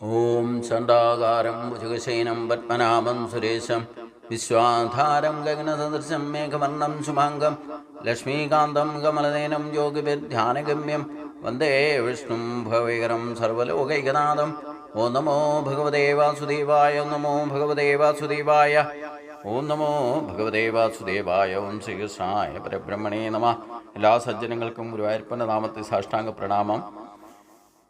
ഓം ചണ്ഡാകാരം ഭുജഗശയനം പത്മനാഭം സുരേശം വിശ്വാധാരം ഗഗനസദൃശം മേഘവർണം ശുഭാംഗം ലക്ഷ്മീകാന്തം കമലനേനം യോഗിഭിർധ്യാനഗമ്യം വന്ദേ വിഷ്ണു ഭവൈകരം സർവലോകൈകനാഥം ഓ നമോ ഭഗവതേ വാസുദേവായ നമോ ഭഗവതേ വാസുദേവായ ഓം നമോ ഭഗവതേ വാസുദേവായ ഓം ശ്രീകൃഷ്ണായ പരബ്രഹ്മണേ നമ. എല്ലാ സജ്ജനങ്ങൾക്കും ഗുരുവായൂരപ്പന്റെ നാമത്തെ സാഷ്ടാംഗ പ്രണാമം.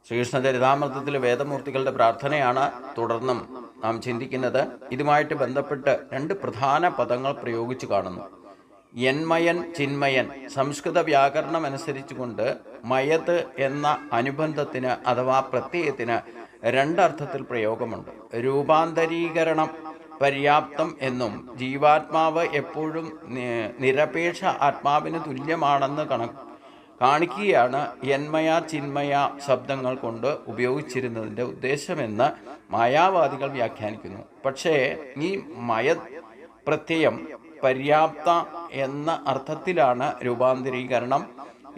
ശ്രീകൃഷ്ണ ചരിതാമൃതത്തിലെ വേദമൂർത്തികളുടെ പ്രാർത്ഥനയാണ് തുടർന്നും നാം ചിന്തിക്കുന്നത്. ഇതുമായിട്ട് ബന്ധപ്പെട്ട് രണ്ട് പ്രധാന പദങ്ങൾ പ്രയോഗിച്ചു കാണുന്നു. യന്മയൻ ചിന്മയൻ സംസ്കൃത വ്യാകരണം അനുസരിച്ചുകൊണ്ട് മയത് എന്ന അനുബന്ധത്തിന് അഥവാ പ്രത്യയത്തിന് രണ്ടർത്ഥത്തിൽ പ്രയോഗമുണ്ട്. രൂപാന്തരീകരണം പര്യാപ്തം എന്നും ജീവാത്മാവ് എപ്പോഴും നിരപേക്ഷ ആത്മാവിന് തുല്യമാണെന്ന് കണക്ക് കാണിക്കുകയാണ് യന്മയ ചിന്മയ ശബ്ദങ്ങൾ കൊണ്ട് ഉപയോഗിച്ചിരുന്നതിന്റെ ഉദ്ദേശമെന്ന് മായാവാദികൾ വ്യാഖ്യാനിക്കുന്നു. പക്ഷേ ഈ മയ പ്രത്യയം പര്യാപ്ത എന്ന അർത്ഥത്തിലാണ് രൂപാന്തരീകരണം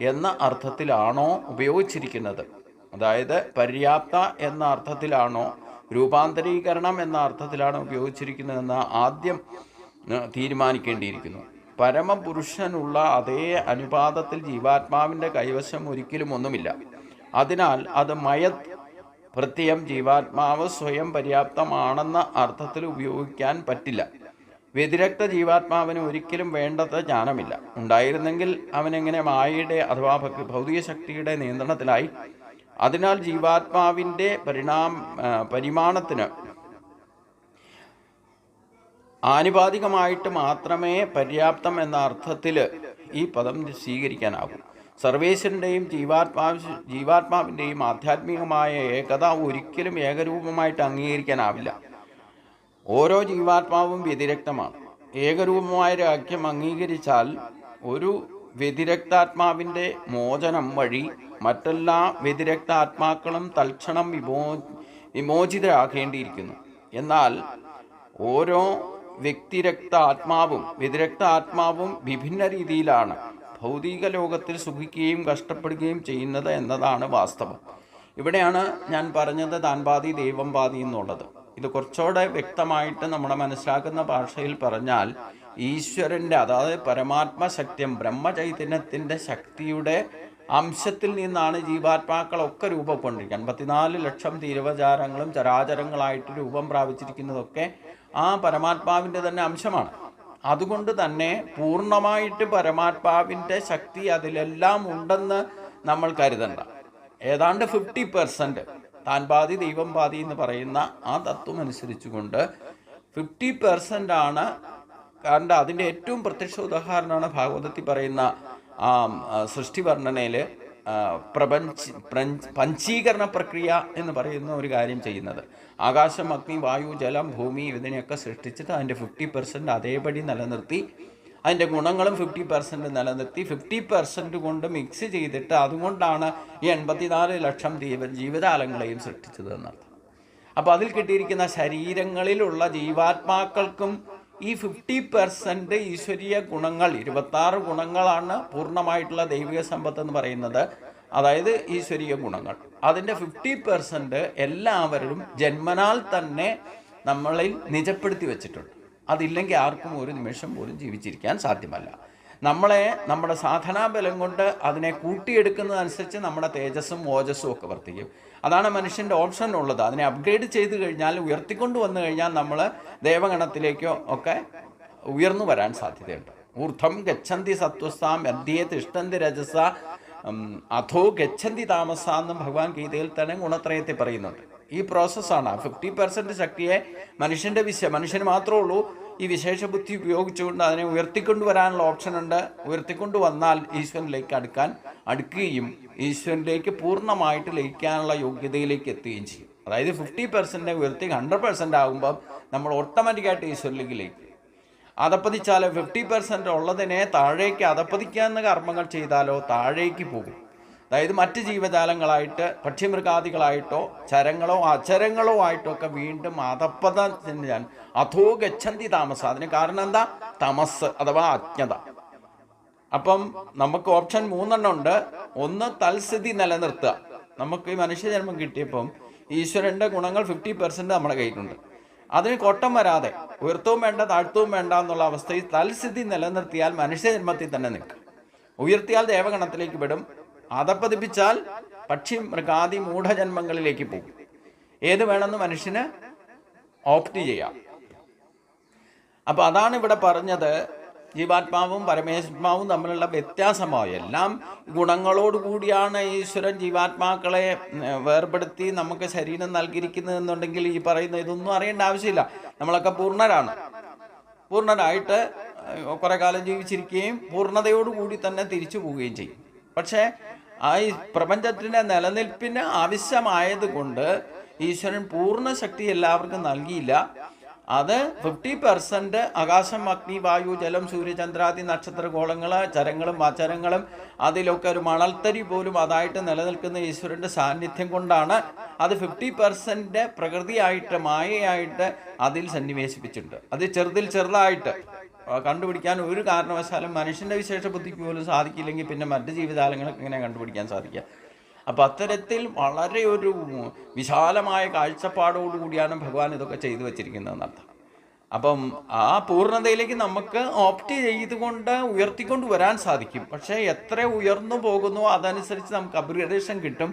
എന്ന അർത്ഥത്തിലാണോ ഉപയോഗിച്ചിരിക്കുന്നത്? അതായത് പര്യാപ്ത എന്ന അർത്ഥത്തിലാണോ രൂപാന്തരീകരണം എന്ന അർത്ഥത്തിലാണോ ഉപയോഗിച്ചിരിക്കുന്നതെന്ന് ആദ്യം തീരുമാനിക്കേണ്ടിയിരിക്കുന്നു. പരമപുരുഷനുള്ള അതേ അനുപാതത്തിൽ ജീവാത്മാവിന്റെ കൈവശം ഒരിക്കലും ഒന്നുമില്ല. അതിനാൽ അത് മയത് പ്രത്യം ജീവാത്മാവ് സ്വയം പര്യാപ്തമാണെന്ന അർത്ഥത്തിൽ ഉപയോഗിക്കാൻ പറ്റില്ല. വ്യതിരക്ത ജീവാത്മാവിന് ഒരിക്കലും വേണ്ടത് ജ്ഞാനമില്ല. ഉണ്ടായിരുന്നെങ്കിൽ അവനെങ്ങനെ മായയുടെ അഥവാ ഭൗതിക ശക്തിയുടെ നിയന്ത്രണത്തിലായി. അതിനാൽ ജീവാത്മാവിന്റെ പരിണാം പരിമാണത്തിന് ആനുപാതികമായിട്ട് മാത്രമേ പര്യാപ്തം എന്ന അർത്ഥത്തിൽ ഈ പദം സ്വീകരിക്കാനാകൂ. സർവേശ്വരന്റെയും ജീവാത്മാവ് ജീവാത്മാവിന്റെയും ആധ്യാത്മികമായ ഏകത ഒരിക്കലും ഏകരൂപമായിട്ട് അംഗീകരിക്കാനാവില്ല. ഓരോ ജീവാത്മാവും വ്യതിരക്തമാണ്. ഏകരൂപമായ രാഖ്യം അംഗീകരിച്ചാൽ ഒരു വ്യതിരക്താത്മാവിന്റെ മോചനം വഴി മറ്റെല്ലാ വ്യതിരക്താത്മാക്കളും തൽക്ഷണം വിമോ വിമോചിതരാകേണ്ടിയിരിക്കുന്നു. എന്നാൽ ഓരോ വ്യക്തിരക്ത ആത്മാവും വ്യതിരക്ത ആത്മാവും വിഭിന്ന രീതിയിലാണ് ഭൗതിക ലോകത്തിൽ സുഖിക്കുകയും കഷ്ടപ്പെടുകയും ചെയ്യുന്നത് എന്നതാണ് വാസ്തവം. ഇവിടെയാണ് ഞാൻ പറഞ്ഞത് താൻ ദൈവം പാതി എന്നുള്ളത്. ഇത് കുറച്ചുകൂടെ വ്യക്തമായിട്ട് നമ്മുടെ മനസ്സിലാക്കുന്ന ഭാഷയിൽ പറഞ്ഞാൽ ഈശ്വരന്റെ അതായത് പരമാത്മശക്തിയും ബ്രഹ്മചൈതന്യത്തിന്റെ ശക്തിയുടെ അംശത്തിൽ നിന്നാണ് ജീവാത്മാക്കളൊക്കെ രൂപപ്പെട്ടിരിക്കുന്നത് അൻപത്തിനാല് ലക്ഷം തീരവചാരങ്ങളും ചരാചരങ്ങളായിട്ട് രൂപം പ്രാപിച്ചിരിക്കുന്നതൊക്കെ ആ പരമാത്മാവിന്റെ തന്നെ അംശമാണ്. അതുകൊണ്ട് തന്നെ പൂർണമായിട്ട് പരമാത്മാവിന്റെ ശക്തി അതിലെല്ലാം ഉണ്ടെന്ന് നമ്മൾ കരുതണ്ട. ഏതാണ്ട് ഫിഫ്റ്റി പെർസെന്റ് താൻ പാതി ദൈവം പാതി എന്ന് പറയുന്ന ആ തത്വം അനുസരിച്ചുകൊണ്ട് ഫിഫ്റ്റി പെർസെന്റ് ആണ് കാരണം അതിന്റെ ഏറ്റവും പ്രത്യക്ഷ ഉദാഹരണമാണ് ഭാഗവതത്തിൽ പറയുന്ന ആ ആ, സൃഷ്ടി വർണനയിൽ പ്രപഞ്ച പഞ്ചീകരണ പ്രക്രിയ എന്ന് പറയുന്ന ഒരു കാര്യം ചെയ്യുന്നത്. ആകാശം അഗ്നി വായു ജലം ഭൂമി ഇതിനെയൊക്കെ സൃഷ്ടിച്ചിട്ട് അതിന്റെ ഫിഫ്റ്റി പെർസെന്റ് അതേപടി നിലനിർത്തി അതിന്റെ ഗുണങ്ങളും ഫിഫ്റ്റി പെർസെന്റ് നിലനിർത്തി ഫിഫ്റ്റി പെർസെന്റ് കൊണ്ട് മിക്സ് ചെയ്തിട്ട് അതുകൊണ്ടാണ് ഈ എൺപത്തിനാല് ലക്ഷം ജീവ ജീവിതാലങ്ങളെയും സൃഷ്ടിച്ചത് എന്നർത്ഥം. അപ്പോൾ അതിൽ കിട്ടിയിരിക്കുന്ന ശരീരങ്ങളിലുള്ള ജീവാത്മാക്കൾക്കും ഈ ഫിഫ്റ്റി പെർസെന്റ് ഈശ്വരീയ ഗുണങ്ങൾ ഇരുപത്താറ് ഗുണങ്ങളാണ് പൂർണമായിട്ടുള്ള ദൈവിക സമ്പത്ത് എന്ന് പറയുന്നത്. അതായത് ഈശ്വരീയ ഗുണങ്ങൾ. അതിന്റെ ഫിഫ്റ്റി പെർസെന്റ് എല്ലാവരും ജന്മനാൽ തന്നെ നമ്മളിൽ നിജപ്പെടുത്തി വെച്ചിട്ടുണ്ട്. അതില്ലെങ്കിൽ ആർക്കും ഒരു നിമിഷം പോലും ജീവിച്ചിരിക്കാൻ സാധ്യമല്ല. നമ്മളെ നമ്മുടെ സാധനാബലം കൊണ്ട് അതിനെ കൂട്ടിയെടുക്കുന്നതനുസരിച്ച് നമ്മുടെ തേജസ്സും ഓജസ്സും ഒക്കെ വർദ്ധിക്കും അതാണ് മനുഷ്യന്റെ ഓപ്ഷൻ ഉള്ളത്. അതിനെ അപ്ഗ്രേഡ് ചെയ്ത് കഴിഞ്ഞാൽ ഉയർത്തിക്കൊണ്ട് വന്നു കഴിഞ്ഞാൽ നമ്മൾ ദേവഗണത്തിലേക്കോ ഒക്കെ ഉയർന്നു വരാൻ സാധ്യതയുണ്ട്. ഊർധം ഗച്ഛന്തി സത്വസ്ഥാം അധ്യേ തിഷ്ടന്തി രജസ അധോ ഗച്ഛന്തി താമസ എന്നും ഭഗവാൻ ഗീതയിൽ തന്നെ ഗുണത്രയത്തെ പറയുന്നുണ്ട്. ഈ പ്രോസസ്സാണ് ഫിഫ്റ്റി പെർസെന്റ് ശക്തിയെ മനുഷ്യന്റെ വിശ്വ മനുഷ്യന് മാത്രമേ ഉള്ളൂ. ഈ വിശേഷ ബുദ്ധി ഉപയോഗിച്ചുകൊണ്ട് അതിനെ ഉയർത്തിക്കൊണ്ട് വരാനുള്ള ഓപ്ഷൻ ഉണ്ട്. ഉയർത്തിക്കൊണ്ട് വന്നാൽ ഈശ്വരനിലേക്ക് അടുക്കാൻ അടുക്കുകയും ഈശ്വരനിലേക്ക് പൂർണമായിട്ട് ലയിക്കാനുള്ള യോഗ്യതയിലേക്ക് എത്തുകയും ചെയ്യും. അതായത് ഫിഫ്റ്റി പെർസെന്റ് ഉയർത്തി ഹൺഡ്രഡ് പെർസെന്റ് ആകുമ്പം നമ്മൾ ഓട്ടോമാറ്റിക്കായിട്ട് ഈശ്വരനിലേക്ക് ലയിക്കും. അതപ്പതിച്ചാലോ ഫിഫ്റ്റി പെർസെന്റ് ഉള്ളതിനെ താഴേക്ക് അതപ്പതിക്കാവുന്ന കർമ്മങ്ങൾ ചെയ്താലോ താഴേക്ക് പോകും. അതായത് മറ്റ് ജീവജാലങ്ങളായിട്ട് പക്ഷിമൃഗാദികളായിട്ടോ ചരങ്ങളോ അചരങ്ങളോ ആയിട്ടോ ഒക്കെ വീണ്ടും ഞാൻ അധോ ഗച്ഛന്തി താമസ. അതിന് കാരണം എന്താ? തമസ് അഥവാ അജ്ഞത. അപ്പം നമുക്ക് ഓപ്ഷൻ മൂന്നെണ്ണം ഉണ്ട്. ഒന്ന് തൽസ്ഥിതി നിലനിർത്തുക. നമുക്ക് ഈ മനുഷ്യജന്മം കിട്ടിയപ്പം ഈശ്വരന്റെ ഗുണങ്ങൾ ഫിഫ്റ്റി പെർസെന്റ് നമ്മുടെ കയ്യിലുണ്ട്. അതിന് കൊട്ടം വരാതെ ഉയർത്തവും വേണ്ട താഴ്ത്തവും വേണ്ട എന്നുള്ള അവസ്ഥയിൽ തൽസ്ഥിതി നിലനിർത്തിയാൽ മനുഷ്യജന്മത്തിൽ തന്നെ നിൽക്കും. ഉയർത്തിയാൽ ദേവഗണത്തിലേക്ക് വിടും അതപ്പതിപ്പിച്ചാൽ പക്ഷി മൃഗാദി മൂഢജന്മങ്ങളിലേക്ക് പോകും. ഏത് വേണമെന്ന് മനുഷ്യന് ഓപ്റ്റ് ചെയ്യാം. അപ്പോൾ അതാണ് ഇവിടെ പറഞ്ഞത് ജീവാത്മാവും പരമേശ്വരാത്മാവും തമ്മിലുള്ള വ്യത്യാസമാവും എല്ലാം ഗുണങ്ങളോട് കൂടിയാണ് ഈശ്വരൻ ജീവാത്മാക്കളെ വേർപെടുത്തി നമുക്ക് ശരീരം നൽകിയിരിക്കുന്നത് എന്നുണ്ടെങ്കിൽ ഈ പറയുന്ന ഇതൊന്നും അറിയേണ്ട ആവശ്യമില്ല. നമ്മളൊക്കെ പൂർണരാണ്. പൂർണരായിട്ട് കുറെ കാലം ജീവിച്ചിരിക്കുകയും പൂർണതയോടുകൂടി തന്നെ തിരിച്ചു പോവുകയും ചെയ്യും. പക്ഷേ ആ ഈ പ്രപഞ്ചത്തിന്റെ നിലനിൽപ്പിന് ആവശ്യമായത് കൊണ്ട് ഈശ്വരൻ പൂർണ ശക്തി എല്ലാവർക്കും നൽകിയില്ല. അത് ഫിഫ്റ്റി പെർസെന്റ് ആകാശം അഗ്നി വായു ജലം സൂര്യചന്ദ്രാദി നക്ഷത്രഗോളങ്ങൾ ചരങ്ങളും വാചരങ്ങളും അതിലൊക്കെ ഒരു മണൽത്തരി പോലും അതായിട്ട് നിലനിൽക്കുന്ന ഈശ്വരന്റെ സാന്നിധ്യം കൊണ്ടാണ് അത് ഫിഫ്റ്റി പെർസെന്റ് പ്രകൃതിയായിട്ട് മായയായിട്ട് അതിൽ സന്നിവേശിപ്പിച്ചിട്ടുണ്ട്. അത് ചെറുതിൽ ചെറുതായിട്ട്. കണ്ടുപിടിക്കാൻ ഒരു കാരണവശാലും മനുഷ്യന്റെ വിശേഷ ബുദ്ധിക്ക് പോലും സാധിക്കില്ലെങ്കിൽ പിന്നെ മറ്റ് ജീവിതാലങ്ങളൊക്കെ എങ്ങനെ കണ്ടുപിടിക്കാൻ സാധിക്കുക? അപ്പോൾ അത്തരത്തിൽ വളരെ ഒരു വിശാലമായ കാഴ്ചപ്പാടോടുകൂടിയാണ് ഭഗവാൻ ഇതൊക്കെ ചെയ്തു വച്ചിരിക്കുന്നതെന്നർത്ഥം അപ്പം ആ പൂർണതയിലേക്ക് നമുക്ക് ഓപ്റ്റ് ചെയ്തുകൊണ്ട് ഉയർത്തിക്കൊണ്ട് വരാൻ സാധിക്കും. പക്ഷേ എത്ര ഉയർന്നു പോകുന്നു അതനുസരിച്ച് നമുക്ക് അപ്ഗ്രേഡേഷൻ കിട്ടും.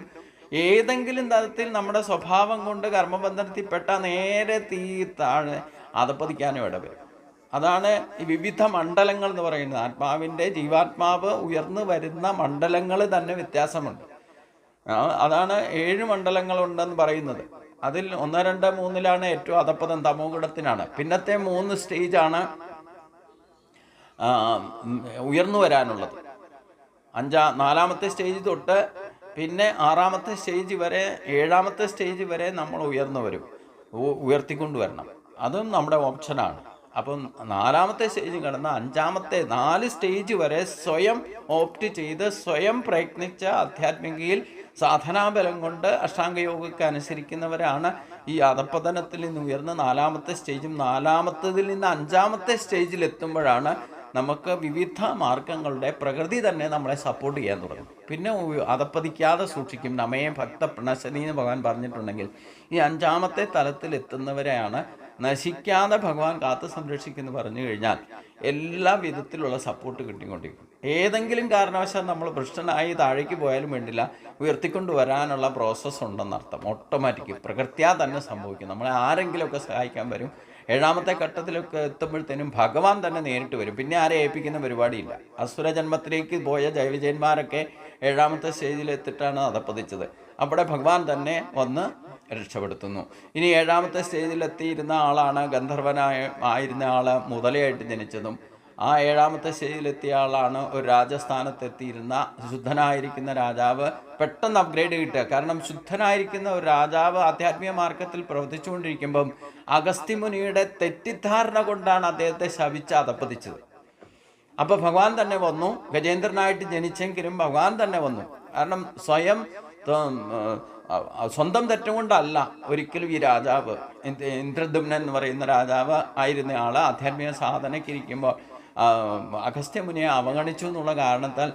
ഏതെങ്കിലും തരത്തിൽ നമ്മുടെ സ്വഭാവം കൊണ്ട് കർമ്മബന്ധനത്തിൽപ്പെട്ട നേരെ തീ താഴെ അതപ്പതിക്കാനും ഇടവരും. അതാണ് ഈ വിവിധ മണ്ഡലങ്ങൾ എന്ന് പറയുന്നത്. ആത്മാവിന്റെ ജീവാത്മാവ് ഉയർന്നു വരുന്ന മണ്ഡലങ്ങൾ തന്നെ വ്യത്യാസമുണ്ട്. അതാണ് ഏഴ് മണ്ഡലങ്ങളുണ്ടെന്ന് പറയുന്നത്. അതിൽ ഒന്ന് രണ്ട് മൂന്നിലാണ് ഏറ്റവും അധപ്പതം തമോഗുണത്തിനാണ്. പിന്നത്തെ മൂന്ന് സ്റ്റേജാണ് ഉയർന്നു വരാനുള്ളത്. അഞ്ചാ നാലാമത്തെ സ്റ്റേജ് തൊട്ട് പിന്നെ ആറാമത്തെ സ്റ്റേജ് വരെ ഏഴാമത്തെ സ്റ്റേജ് വരെ നമ്മൾ ഉയർന്നു വരും. ഉയർത്തിക്കൊണ്ടുവരണം ഉയർത്തിക്കൊണ്ട് വരണം. അതും നമ്മുടെ ഓപ്ഷനാണ്. അപ്പം നാലാമത്തെ സ്റ്റേജ് കടന്ന അഞ്ചാമത്തെ നാല് സ്റ്റേജ് വരെ സ്വയം ഓപ്റ്റ് ചെയ്ത് സ്വയം പ്രയത്നിച്ച ആധ്യാത്മികയിൽ സാധനാബലം കൊണ്ട് അഷ്ടാംഗയോഗയ്ക്ക് അനുസരിക്കുന്നവരാണ് ഈ അധപ്പതനത്തിൽ നിന്ന് ഉയർന്ന് നാലാമത്തെ സ്റ്റേജും നാലാമത്തതിൽ നിന്ന് അഞ്ചാമത്തെ സ്റ്റേജിൽ എത്തുമ്പോഴാണ് നമുക്ക് വിവിധ മാർഗങ്ങളുടെ പ്രകൃതി തന്നെ നമ്മളെ സപ്പോർട്ട് ചെയ്യാൻ തുടങ്ങും. പിന്നെ അതപ്പതിക്കാതെ സൂക്ഷിക്കും. നമയെ ഭക്ത പ്രണശനി എന്ന് ഭഗവാൻ പറഞ്ഞിട്ടുണ്ടെങ്കിൽ ഈ അഞ്ചാമത്തെ തലത്തിൽ എത്തുന്നവരെയാണ് നശിക്കാതെ ഭഗവാൻ കാത്തു സംരക്ഷിക്കുന്നു പറഞ്ഞു കഴിഞ്ഞാൽ എല്ലാ വിധത്തിലുള്ള സപ്പോർട്ട് കിട്ടിക്കൊണ്ടിരിക്കും. ഏതെങ്കിലും കാരണവശാൽ നമ്മൾ ഭ്രഷ്ടനായി താഴേക്ക് പോയാലും വേണ്ടില്ല ഉയർത്തിക്കൊണ്ട് വരാനുള്ള പ്രോസസ്സ് ഉണ്ടെന്നർത്ഥം. ഓട്ടോമാറ്റിക് പ്രകൃത്യാ തന്നെ സംഭവിക്കും. നമ്മളെ ആരെങ്കിലുമൊക്കെ സഹായിക്കാൻ വരും. ഏഴാമത്തെ ഘട്ടത്തിലൊക്കെ എത്തുമ്പോഴത്തേനും ഭഗവാൻ തന്നെ നേരിട്ട് വരും. പിന്നെ ആരെ ഏൽപ്പിക്കുന്ന പരിപാടിയില്ല. അസുര ജന്മത്തിലേക്ക് പോയ ജൈവജന്മാരൊക്കെ ഏഴാമത്തെ സ്റ്റേജിൽ എത്തിട്ടാണ് അതപ്പതിച്ചത് അവിടെ ഭഗവാൻ തന്നെ വന്ന് രക്ഷപ്പെടുത്തുന്നു. ഇനി ഏഴാമത്തെ സ്റ്റേജിൽ എത്തിയിരുന്ന ആളാണ് ഗന്ധർവനായ ആയിരുന്ന ആൾ മുതലയായിട്ട് ജനിച്ചതും ആ ഏഴാമത്തെ ശൈലിയിലെത്തിയ ആളാണ് ഒരു രാജസ്ഥാനത്തെത്തിയിരുന്ന ശുദ്ധനായിരിക്കുന്ന രാജാവ്. പെട്ടെന്ന് അപ്ഗ്രേഡ് കിട്ടുക. കാരണം ശുദ്ധനായിരിക്കുന്ന ഒരു രാജാവ് ആധ്യാത്മിക മാർഗത്തിൽ പ്രവർത്തിച്ചുകൊണ്ടിരിക്കുമ്പം അഗസ്ത്യമുനിയുടെ തെറ്റിദ്ധാരണ കൊണ്ടാണ് അദ്ദേഹത്തെ ശപിച്ച് അതപ്പതിച്ചത് അപ്പോൾ ഭഗവാൻ തന്നെ വന്നു. ഗജേന്ദ്രനായിട്ട് ജനിച്ചെങ്കിലും ഭഗവാൻ തന്നെ വന്നു. കാരണം സ്വയം സ്വന്തം തെറ്റം കൊണ്ടല്ല സ്വന്തം തെറ്റുകൊണ്ടല്ല ഒരിക്കലും ഈ രാജാവ്. ഇന്ദ്- ഇന്ദ്രദുമ്നൻ എന്ന് പറയുന്ന രാജാവ് ആയിരുന്ന ആൾ ആധ്യാത്മിക സാധനയ്ക്ക് ഇരിക്കുമ്പോൾ അഗസ്ത്യമുനിയെ അവഗണിച്ചു എന്നുള്ള കാരണത്താൽ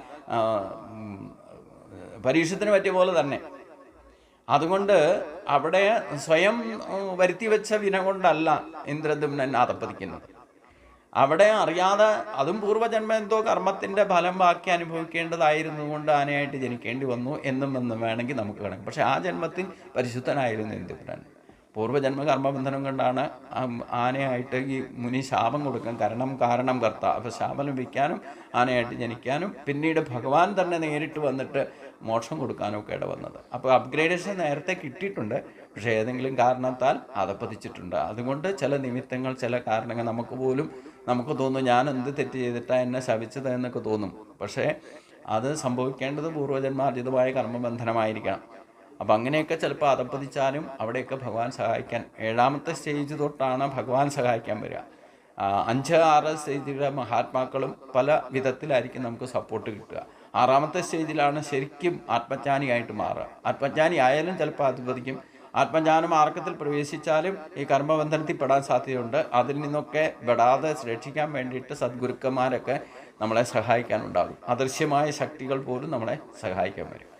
പരീക്ഷത്തിന് പറ്റിയ പോലെ തന്നെ. അതുകൊണ്ട് അവിടെ സ്വയം വരുത്തിവെച്ച വരുത്തി വെച്ച വിന കൊണ്ടല്ല ഇന്ദ്രദുമ്നൻ അതപ്പതിക്കുന്നത് അവിടെ അറിയാതെ അതും പൂർവജന്മ എന്തോ കർമ്മത്തിന്റെ ഫലം ബാക്കി അനുഭവിക്കേണ്ടതായിരുന്നു കൊണ്ട് ആനയായിട്ട് ജനിക്കേണ്ടി വന്നു എന്നും എന്നും വേണമെങ്കിൽ നമുക്ക് വേണം പക്ഷെ ആ ജന്മത്തിൽ പരിശുദ്ധനായിരുന്നു ഇന്ദ്രൻ പൂർവജന്മ കർമ്മബന്ധനം കൊണ്ടാണ് ആനയായിട്ട് ഈ മുനി ശാപം കൊടുക്കാൻ കാരണം കാരണം കർത്ത അപ്പോൾ ശാപം ലഭിക്കാനും ആനയായിട്ട് ജനിക്കാനും പിന്നീട് ഭഗവാൻ തന്നെ നേരിട്ട് വന്നിട്ട് മോക്ഷം കൊടുക്കാനും ഒക്കെ ഇട വന്നത്. അപ്പോൾ അപ്ഗ്രേഡേഷൻ നേരത്തെ കിട്ടിയിട്ടുണ്ട്. പക്ഷേ ഏതെങ്കിലും കാരണത്താൽ അതപ്പതിച്ചിട്ടുണ്ട്. അതുകൊണ്ട് ചില നിമിത്തങ്ങൾ ചില കാരണങ്ങൾ നമുക്ക് പോലും നമുക്ക് തോന്നും ഞാൻ എന്ത് തെറ്റ് ചെയ്തിട്ടാണ് എന്നെ ശവിച്ചത് എന്നൊക്കെ തോന്നും. പക്ഷേ അത് സംഭവിക്കേണ്ടത് പൂർവജന്മാർജിതമായ കർമ്മബന്ധനമായിരിക്കണം. അപ്പം അങ്ങനെയൊക്കെ ചിലപ്പോൾ അതപ്പതിച്ചാലും അവിടെയൊക്കെ ഭഗവാൻ സഹായിക്കാൻ ഏഴാമത്തെ സ്റ്റേജ് തൊട്ടാണ് ഭഗവാൻ സഹായിക്കാൻ വരിക. അഞ്ച് ആറ് സ്റ്റേജിലെ മഹാത്മാക്കളും പല വിധത്തിലായിരിക്കും നമുക്ക് സപ്പോർട്ട് കിട്ടുക. ആറാമത്തെ സ്റ്റേജിലാണ് ശരിക്കും ആത്മജ്ഞാനിയായിട്ട് മാറുക. ആത്മജ്ഞാനി ആയാലും ചിലപ്പോൾ അധിപതിക്കും. ആത്മജ്ഞാന മാർഗത്തിൽ പ്രവേശിച്ചാലും ഈ കർമ്മബന്ധനത്തിൽ പെടാൻ സാധ്യതയുണ്ട്. അതിൽ നിന്നൊക്കെ പെടാതെ രക്ഷിക്കാൻ വേണ്ടിയിട്ട് സദ്ഗുരുക്കന്മാരൊക്കെ നമ്മളെ സഹായിക്കാനുണ്ടാകും. അദൃശ്യമായ ശക്തികൾ പോലും നമ്മളെ സഹായിക്കാൻ വരും.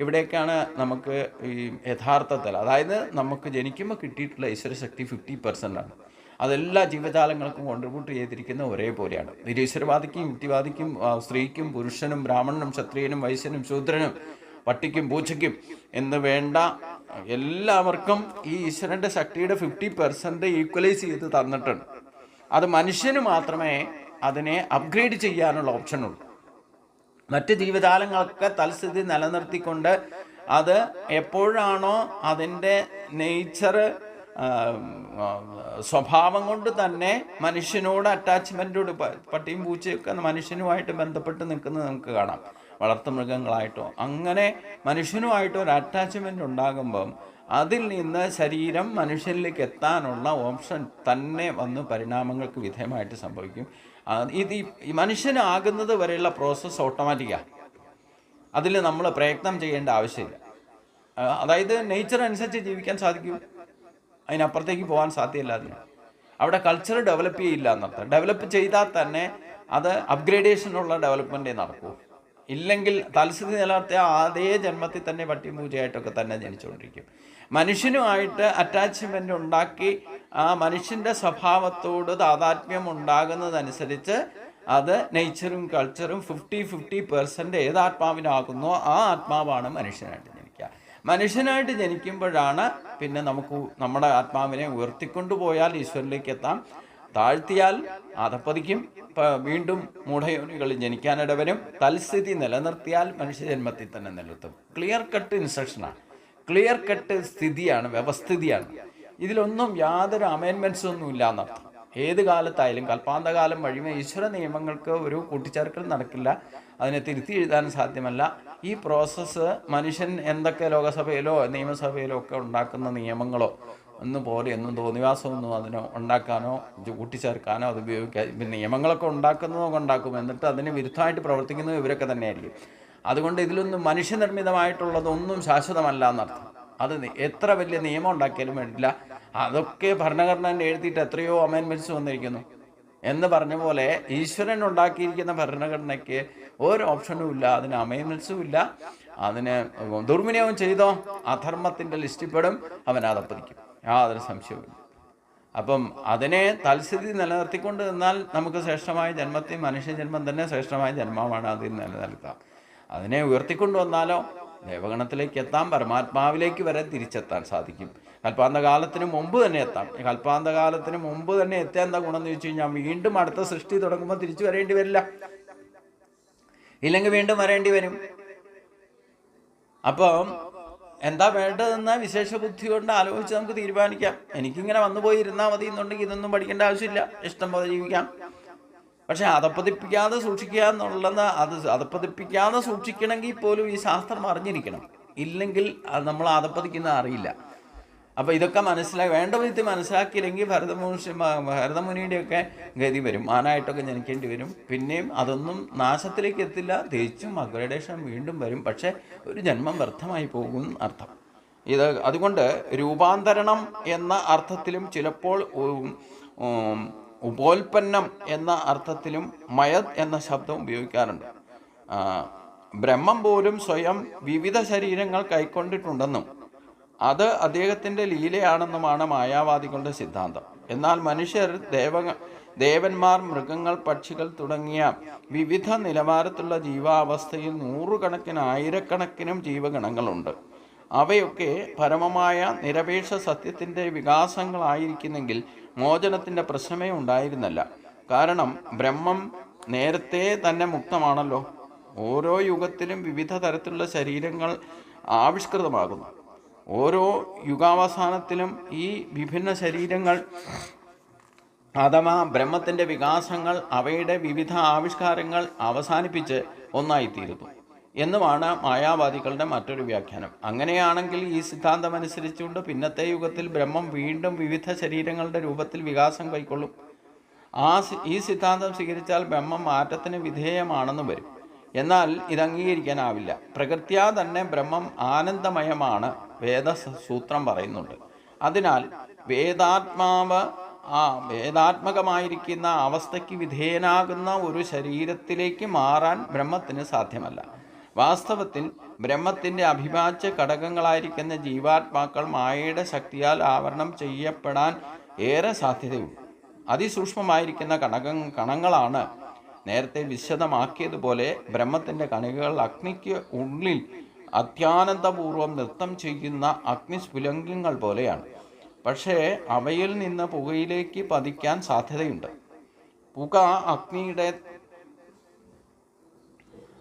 ഇവിടേക്കാണ് നമുക്ക് ഈ യഥാർത്ഥത്തിൽ അതായത് നമുക്ക് ജനിക്കുമ്പോൾ കിട്ടിയിട്ടുള്ള ഈശ്വരശക്തി ഫിഫ്റ്റി പെർസെന്റ് ആണ്. അതെല്ലാ ജീവജാലങ്ങൾക്കും കോൺട്രിബ്യൂട്ട് ചെയ്തിരിക്കുന്ന ഒരേപോലെയാണ്. നിരീശ്വരവാദിക്കും യുക്തിവാദിക്കും സ്ത്രീക്കും പുരുഷനും ബ്രാഹ്മണനും ക്ഷത്രിയനും വൈശ്യനും ശൂദ്രനും പട്ടിക്കും പൂച്ചയ്ക്കും എന്ന് വേണ്ട എല്ലാവർക്കും ഈ ഈശ്വരന്റെ ശക്തിയുടെ ഫിഫ്റ്റി പെർസെന്റ് ഈക്വലൈസ് ചെയ്ത് തന്നിട്ടുണ്ട്. അത് മനുഷ്യന് മാത്രമേ അതിനെ അപ്ഗ്രേഡ് ചെയ്യാനുള്ള ഓപ്ഷനുള്ളൂ മറ്റ് ജീവജാലങ്ങളൊക്കെ തൽസ്ഥിതി നിലനിർത്തിക്കൊണ്ട് അത് എപ്പോഴാണോ അതിന്റെ നേച്ചർ സ്വഭാവം കൊണ്ട് തന്നെ മനുഷ്യനോട് അറ്റാച്ച്മെന്റോട് പട്ടിയും പൂച്ചയൊക്കെ മനുഷ്യനുമായിട്ട് ബന്ധപ്പെട്ട് നിൽക്കുന്നത് നമുക്ക് കാണാം. വളർത്തുമൃഗങ്ങളായിട്ടോ അങ്ങനെ മനുഷ്യനുമായിട്ടോ ഒരു അറ്റാച്ച്മെന്റ് ഉണ്ടാകുമ്പം അതിൽ നിന്ന് ശരീരം മനുഷ്യനിലേക്ക് എത്താനുള്ള ഓപ്ഷൻ തന്നെ വന്ന് പരിണാമങ്ങൾക്ക് വിധേയമായിട്ട് സംഭവിക്കും. ഇത് ഈ- മനുഷ്യനാകുന്നത് വരെയുള്ള പ്രോസസ്സ് ഓട്ടോമാറ്റിക്കാണ് അതിൽ നമ്മൾ പ്രയത്നം ചെയ്യേണ്ട ആവശ്യമില്ല. അതായത് നേച്ചർ അനുസരിച്ച് ജീവിക്കാൻ സാധിക്കും. അതിനപ്പുറത്തേക്ക് പോകാൻ സാധ്യമല്ല അതിന് അവിടെ കൾച്ചർ ഡെവലപ്പ് ചെയ്യില്ല എന്നർത്ഥം. ഡെവലപ്പ് ചെയ്താൽ തന്നെ അത് അപ്ഗ്രേഡേഷനുള്ള ഡെവലപ്മെന്റേ നടക്കൂ. ഇല്ലെങ്കിൽ തൽസ്ഥിതി നിലനിർത്തിയ അതേ ജന്മത്തിൽ തന്നെ പട്ടിമൂജയായിട്ടൊക്കെ തന്നെ ജനിച്ചുകൊണ്ടിരിക്കും. മനുഷ്യനുമായിട്ട് അറ്റാച്ച്മെന്റ് ഉണ്ടാക്കി ആ മനുഷ്യന്റെ സ്വഭാവത്തോട് താതാത്മ്യം ഉണ്ടാകുന്നതനുസരിച്ച് അത് നേച്ചറും കൾച്ചറും ഫിഫ്റ്റി ഫിഫ്റ്റി പെർസെന്റ് ഏത് ആത്മാവിനാകുന്നോ ആ ആത്മാവാണ് മനുഷ്യനായിട്ട് ജനിക്കുക. മനുഷ്യനായിട്ട് ജനിക്കുമ്പോഴാണ് പിന്നെ നമുക്ക് നമ്മുടെ ആത്മാവിനെ ഉയർത്തിക്കൊണ്ടുപോയാൽ ഈശ്വരനിലേക്ക് എത്താം. താഴ്ത്തിയാൽ അതപ്പതിക്കും പ- വീണ്ടും മൂഢയോനികളിൽ ജനിക്കാനിടവരും. തൽസ്ഥിതി നിലനിർത്തിയാൽ മനുഷ്യജന്മത്തിൽ തന്നെ നിലനിർത്തും. ക്ലിയർ കട്ട് ഇൻസ്ട്രക്ഷനാണ് ക്ലിയർ കട്ട് സ്ഥിതിയാണ് വ്യവസ്ഥിതിയാണ്. ഇതിലൊന്നും യാതൊരു അമേൻമെൻസും ഒന്നും ഇല്ല എന്നർത്ഥം ഏത് കാലത്തായാലും കൽപ്പാന്തകാലം വഴിമേ ഈശ്വര നിയമങ്ങൾക്ക് ഒരു കൂട്ടിച്ചേർക്കൽ നടക്കില്ല. അതിനെ തിരുത്തി എഴുതാൻ സാധ്യമല്ല. ഈ പ്രോസസ്സ് മനുഷ്യൻ എന്തൊക്കെ ലോകസഭയിലോ നിയമസഭയിലോ ഒക്കെ ഉണ്ടാക്കുന്ന നിയമങ്ങളോ ഒന്നും പോലെ ഒന്നും തോന്നിവാസമൊന്നും അതിന് ഉണ്ടാക്കാനോ കൂട്ടിച്ചേർക്കാനോ അത് ഉപയോഗിക്കാൻ പിന്നെ നിയമങ്ങളൊക്കെ ഉണ്ടാക്കുന്നതൊക്കെ ഉണ്ടാക്കും. എന്നിട്ട് അതിന് വിരുദ്ധമായിട്ട് പ്രവർത്തിക്കുന്നത് ഇവരൊക്കെ തന്നെയായിരിക്കും. അതുകൊണ്ട് ഇതിലൊന്നും മനുഷ്യനിർമ്മിതമായിട്ടുള്ളതൊന്നും ശാശ്വതമല്ല എന്നർത്ഥം. അത് എത്ര വലിയ നിയമം ഉണ്ടാക്കിയാലും വേണ്ടില്ല. അതൊക്കെ ഭരണഘടന എഴുതിയിട്ട് എത്രയോ അമെൻമെന്റ്സ് വന്നിരിക്കുന്നു. എന്ന് പറഞ്ഞ പോലെ ഈശ്വരൻ ഉണ്ടാക്കിയിരിക്കുന്ന ഭരണഘടനയ്ക്ക് ഒരു ഓപ്ഷനും ഇല്ല. അതിന് അമേൻമെൻസും ഇല്ല. അതിന് ദുർവിനിയോഗം ചെയ്തോ അധർമ്മത്തിന്റെ ലിസ്റ്റിൽപ്പെടും അവൻ അതപ്പതിക്കും യാതൊരു സംശയവുമില്ല. അപ്പം അതിനെ തൽസ്ഥിതി നിലനിർത്തിക്കൊണ്ട് നിന്നാൽ നമുക്ക് ശ്രേഷ്ഠമായ ജന്മത്തിൽ മനുഷ്യജന്മം തന്നെ ശ്രേഷ്ഠമായ ജന്മമാണ് അതിൽ നിലനിൽക്കാം. അതിനെ ഉയർത്തിക്കൊണ്ടുവന്നാലോ ദേവഗണത്തിലേക്ക് എത്താം പരമാത്മാവിലേക്ക് വരെ തിരിച്ചെത്താൻ സാധിക്കും. കൽപ്പാന്തകാലത്തിന് മുമ്പ് തന്നെ എത്താം. കൽപ്പാന്തകാലത്തിന് മുമ്പ് തന്നെ എത്താൻ എന്താ ഗുണം എന്ന് ചോദിച്ചു കഴിഞ്ഞാൽ വീണ്ടും അടുത്ത സൃഷ്ടി തുടങ്ങുമ്പോൾ തിരിച്ചു വരേണ്ടി വരില്ല. ഇല്ലെങ്കിൽ വീണ്ടും വരേണ്ടി വരും. അപ്പം എന്താ വേണ്ടതെന്ന് വിശേഷ ബുദ്ധി കൊണ്ട് ആലോചിച്ച് നമുക്ക് തീരുമാനിക്കാം. എനിക്കിങ്ങനെ വന്നു പോയി ഇരുന്നാൽ മതി എന്നുണ്ടെങ്കിൽ ഇതൊന്നും പഠിക്കേണ്ട ആവശ്യമില്ല. ഇഷ്ടം പോലെ ജീവിക്കാം. പക്ഷെ അതപ്പതിപ്പിക്കാതെ സൂക്ഷിക്കുക എന്നുള്ളത് അത് അതപ്പതിപ്പിക്കാതെ സൂക്ഷിക്കണമെങ്കിൽ പോലും ഈ ശാസ്ത്രം അറിഞ്ഞിരിക്കണം. ഇല്ലെങ്കിൽ നമ്മൾ അതപ്പതിക്കുന്നത് അറിയില്ല. അപ്പോൾ ഇതൊക്കെ മനസ്സിലാക്കി വേണ്ട വിധത്തിൽ മനസ്സിലാക്കിയില്ലെങ്കിൽ ഭരതമുനി ഭരതമുനിയുടെയൊക്കെ ഗതി വരും. മാനായിട്ടൊക്കെ ജനിക്കേണ്ടി വരും. പിന്നെയും അതൊന്നും നാശത്തിലേക്ക് എത്തില്ല. തിരിച്ചും അഗ്രഡേഷൻ വീണ്ടും വരും. പക്ഷേ ഒരു ജന്മം വ്യർത്ഥമായി പോകും അർത്ഥം. ഇത് അതുകൊണ്ട് രൂപാന്തരണം എന്ന അർത്ഥത്തിലും ചിലപ്പോൾ ഉപോൽപ്പന്നം എന്ന അർത്ഥത്തിലും മയത് എന്ന ശബ്ദം ഉപയോഗിക്കാറുണ്ട്. ബ്രഹ്മം പോലും സ്വയം വിവിധ ശരീരങ്ങൾ കൈക്കൊണ്ടിട്ടുണ്ടെന്നും അത് അദ്ദേഹത്തിന്റെ ലീലയാണെന്നുമാണ് മായാവാദികളുടെ സിദ്ധാന്തം. എന്നാൽ മനുഷ്യർ ദേവ ദേവന്മാർ മൃഗങ്ങൾ പക്ഷികൾ തുടങ്ങിയ വിവിധ നിലവാരത്തിലുള്ള ജീവാവസ്ഥയിൽ നൂറുകണക്കിന് ആയിരക്കണക്കിനും ജീവഗണങ്ങളുണ്ട്. അവയൊക്കെ പരമമായ നിരപേക്ഷ സത്യത്തിന്റെ വികാസങ്ങളായിരിക്കുന്നെങ്കിൽ മോചനത്തിന്റെ പ്രശ്നമേ ഉണ്ടായിരുന്നല്ല. കാരണം ബ്രഹ്മം നേരത്തെ തന്നെ മുക്തമാണല്ലോ. ഓരോ യുഗത്തിലും വിവിധ തരത്തിലുള്ള ശരീരങ്ങൾ ആവിഷ്കൃതമാകുന്നു. ഓരോ യുഗാവസാനത്തിലും ഈ വിഭിന്ന ശരീരങ്ങൾ അഥവാ ബ്രഹ്മത്തിന്റെ വികാസങ്ങൾ അവയുടെ വിവിധ ആവിഷ്കാരങ്ങൾ അവസാനിപ്പിച്ച് ഒന്നായിത്തീരുന്നു എന്നുമാണ് മായാവാദികളുടെ മറ്റൊരു വ്യാഖ്യാനം. അങ്ങനെയാണെങ്കിൽ ഈ സിദ്ധാന്തം അനുസരിച്ചുകൊണ്ട് പിന്നത്തെ യുഗത്തിൽ ബ്രഹ്മം വീണ്ടും വിവിധ ശരീരങ്ങളുടെ രൂപത്തിൽ വികാസം കൈക്കൊള്ളും. ആ ഈ സിദ്ധാന്തം സ്വീകരിച്ചാൽ ബ്രഹ്മം മാറ്റത്തിന് വിധേയമാണെന്ന് വരും. എന്നാൽ ഇത് അംഗീകരിക്കാനാവില്ല. പ്രകൃത്യാ തന്നെ ബ്രഹ്മം ആനന്ദമയമാണ് വേദ സൂത്രം പറയുന്നുണ്ട്. അതിനാൽ വേദാത്മാവ് ആ വേദാത്മകമായിരിക്കുന്ന അവസ്ഥയ്ക്ക് വിധേയനാകുന്ന ഒരു ശരീരത്തിലേക്ക് മാറാൻ ബ്രഹ്മത്തിന് സാധ്യമല്ല. വാസ്തവത്തിൽ ബ്രഹ്മത്തിന്റെ അഭിഭാജ്യ ഘടകങ്ങളായിരിക്കുന്ന ജീവാത്മാക്കൾ മായയുടെ ശക്തിയാൽ ആവരണം ചെയ്യപ്പെടാൻ ഏറെ സാധ്യതയുണ്ട്. അതിസൂക്ഷ്മമായിരിക്കുന്ന കണക കണങ്ങളാണ് നേരത്തെ വിശദമാക്കിയതുപോലെ ബ്രഹ്മത്തിന്റെ കണികകൾ അഗ്നിക്ക് ഉള്ളിൽ അത്യാനന്ദപൂർവം നൃത്തം ചെയ്യുന്ന അഗ്നിസ്ഫുലംഗങ്ങൾ പോലെയാണ്. പക്ഷേ അവയിൽ നിന്ന് പുകയിലേക്ക് പതിക്കാൻ സാധ്യതയുണ്ട്. പുക അഗ്നിയുടെ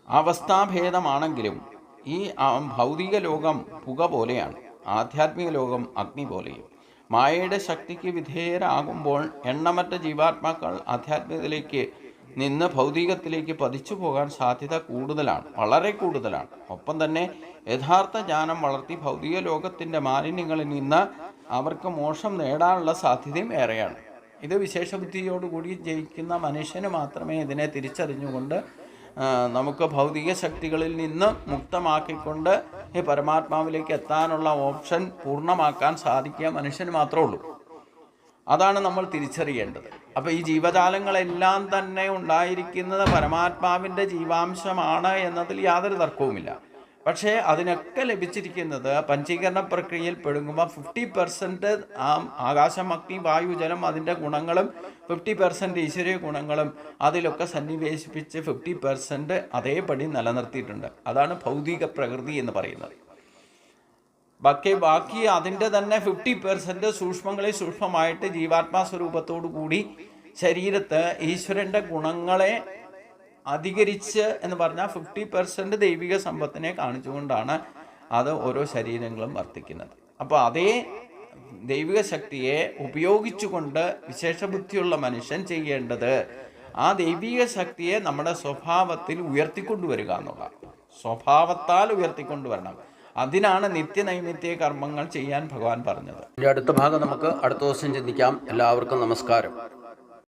അവസ്ഥാഭേദമാണെങ്കിലും ഈ ഭൗതിക ലോകം പുക പോലെയാണ്. ആധ്യാത്മിക ലോകം അഗ്നി പോലെയും. മായയുടെ ശക്തിക്ക് വിധേയരാകുമ്പോൾ എണ്ണമറ്റ ജീവാത്മാക്കൾ ആധ്യാത്മികതയിലേക്ക് നിന്ന് ഭൗതികത്തിലേക്ക് പതിച്ചു പോകാൻ സാധ്യത കൂടുതലാണ് വളരെ കൂടുതലാണ്. ഒപ്പം തന്നെ യഥാർത്ഥ ജ്ഞാനം വളർത്തി ഭൗതിക ലോകത്തിന്റെ മാലിന്യങ്ങളിൽ നിന്ന് അവർക്ക് മോശം നേടാനുള്ള സാധ്യതയും ഏറെയാണ്. ഇത് വിശേഷബുദ്ധിയോടുകൂടി ജയിക്കുന്ന മനുഷ്യന് മാത്രമേ ഇതിനെ തിരിച്ചറിഞ്ഞുകൊണ്ട് നമുക്ക് ഭൗതിക ശക്തികളിൽ നിന്ന് മുക്തമാക്കിക്കൊണ്ട് ഈ പരമാത്മാവിലേക്ക് എത്താനുള്ള ഓപ്ഷൻ പൂർണമാക്കാൻ സാധിക്കുക മനുഷ്യന് മാത്രമേ ഉള്ളൂ. അതാണ് നമ്മൾ തിരിച്ചറിയേണ്ടത്. അപ്പോൾ ഈ ജീവജാലങ്ങളെല്ലാം തന്നെ ഉണ്ടായിരിക്കുന്നത് പരമാത്മാവിന്റെ ജീവാംശമാണ് എന്നതിൽ യാതൊരു തർക്കവുമില്ല. പക്ഷേ അതിനൊക്കെ ലഭിച്ചിരിക്കുന്നത് പഞ്ചീകരണ പ്രക്രിയയിൽ പെടുങ്ങുമ്പോൾ ഫിഫ്റ്റി പെർസെന്റ് ആ ആകാശം അഗ്നി വായു ജലം അതിന്റെ ഗുണങ്ങളും ഫിഫ്റ്റി പെർസെന്റ് ഈശ്വരീയ ഗുണങ്ങളും അതിലൊക്കെ സന്നിവേശിപ്പിച്ച് ഫിഫ്റ്റി പെർസെന്റ് അതേപടി നിലനിർത്തിയിട്ടുണ്ട്. അതാണ് ഭൗതിക പ്രകൃതി എന്ന് പറയുന്നത്. ബാക്കി ബാക്കി അതിന്റെ തന്നെ ഫിഫ്റ്റി പെർസെന്റ് സൂക്ഷ്മങ്ങളിൽ സൂക്ഷ്മമായിട്ട് ജീവാത്മാ സ്വരൂപത്തോടു കൂടി ശരീരത്ത് ഈശ്വരന്റെ ഗുണങ്ങളെ അധികരിച്ച് എന്ന് പറഞ്ഞാൽ ഫിഫ്റ്റി പെർസെന്റ് ദൈവിക സമ്പത്തിനെ കാണിച്ചുകൊണ്ടാണ് അത് ഓരോ ശരീരങ്ങളും വർത്തിക്കുന്നത്. അപ്പോൾ അതേ ദൈവിക ശക്തിയെ ഉപയോഗിച്ചുകൊണ്ട് വിശേഷബുദ്ധിയുള്ള മനുഷ്യൻ ചെയ്യേണ്ടത് ആ ദൈവിക ശക്തിയെ നമ്മുടെ സ്വഭാവത്തിൽ ഉയർത്തിക്കൊണ്ടുവരിക എന്നുള്ള സ്വഭാവത്താൽ ഉയർത്തിക്കൊണ്ടുവരണം. അതിനാണ് നിത്യനൈമിത്യ കർമ്മങ്ങൾ ചെയ്യാൻ ഭഗവാൻ പറഞ്ഞത്. അടുത്ത ഭാഗം നമുക്ക് അടുത്ത ദിവസം ചിന്തിക്കാം. എല്ലാവർക്കും നമസ്കാരം.